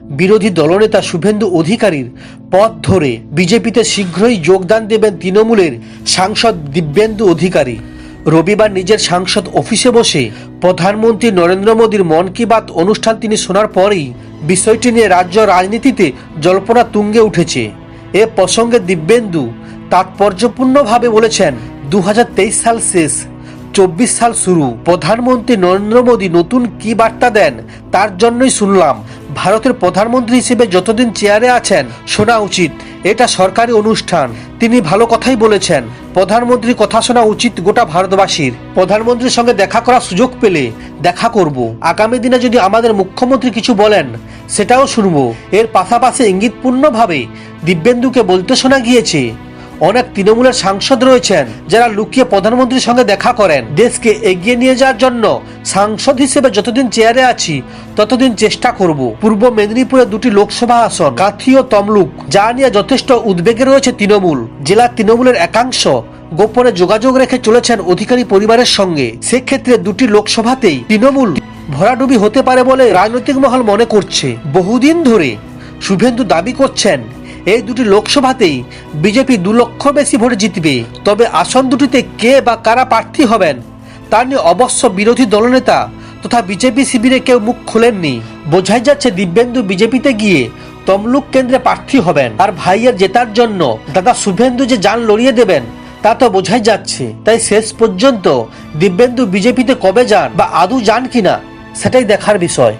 বিরোধী দলনেতা শুভেন্দু অধিকারীর পথ ধরে বিজেপিতে শীঘ্রই যোগদান দেবেন তৃণমূলের সাংসদ দিব্যেন্দু অধিকারী। রবিবার নিজের সাংসদ অফিসে বসে প্রধানমন্ত্রী নরেন্দ্র মোদীর মন কি বাত অনুষ্ঠান তিনি শোনার পরেই বিষয়টি নিয়ে রাজ্য রাজনীতিতে জল্পনা তুঙ্গে উঠেছে। এ প্রসঙ্গে দিব্যেন্দু তাৎপর্যপূর্ণভাবে বলেছেন দু হাজার তেইশ সাল শেষ, চব্বিশ সাল শুরু। প্রধানমন্ত্রী নরেন্দ্র মোদী নতুন কি বার্তা দেন তার জন্যই শুনলাম। ভারতের প্রধানমন্ত্রী হিসেবে যতদিন চেয়ারে আছেন, শোনা উচিত। এটা সরকারি অনুষ্ঠান। তিনি ভালো কথাই বলেছেন। প্রধানমন্ত্রী কথা শোনা উচিত গোটা ভারতবাসীর। প্রধানমন্ত্রীর সঙ্গে দেখা করার সুযোগ পেলে দেখা করব। আগামী দিনে যদি আমাদের মুখ্যমন্ত্রী কিছু বলেন, সেটাও শুনব। এর পাশাপাশি ইঙ্গিতপূর্ণভাবে দিব্যেন্দুকে বলতে শোনা গিয়েছে অনেক তৃণমূলের সাংসদ রয়েছেন যারা লুকিয়ে প্রধানমন্ত্রীর সঙ্গে দেখা করেন। দেশকে এগিয়ে নিয়ে যাওয়ার জন্য সাংসদ হিসেবে যতদিন চেয়ারে আছি, ততদিন চেষ্টা করব। পূর্ব মেদিনীপুরে দুটি লোকসভা আসন, কাথি ও তমলুক, যা নিয়ে যথেষ্ট উদ্বেগে রয়েছে তৃণমূল। জেলার তৃণমূলের একাংশ গোপনে যোগাযোগ রেখে চলেছেন অধিকারী পরিবারের সঙ্গে। সেক্ষেত্রে দুটি লোকসভাতেই তৃণমূল ভরাডুবি হতে পারে বলে রাজনৈতিক মহল মনে করছে। বহুদিন ধরে শুভেন্দু দাবি করছেন এই দুটি লোকসভাতেই বিজেপি দু লক্ষ বেশি ভোটে জিতবে। তবে আসন দুটিতে কে বা কারা প্রার্থী হবেন, তা নিয়ে অবশ্য বিরোধী দলনেতা তথা বিজেপি শিবিরে কেউ মুখ খোলেননি। বোঝাই যাচ্ছে দিব্যেন্দু বিজেপিতে গিয়ে তমলুক কেন্দ্রে প্রার্থী হবেন। আর ভাইয়ের জেতার জন্য দাদা শুভেন্দু যে যান লড়িয়ে দেবেন, তা তো বোঝাই যাচ্ছে। তাই শেষ পর্যন্ত দিব্যেন্দু বিজেপিতে কবে যান বা আদৌ যান কিনা, সেটাই দেখার বিষয়।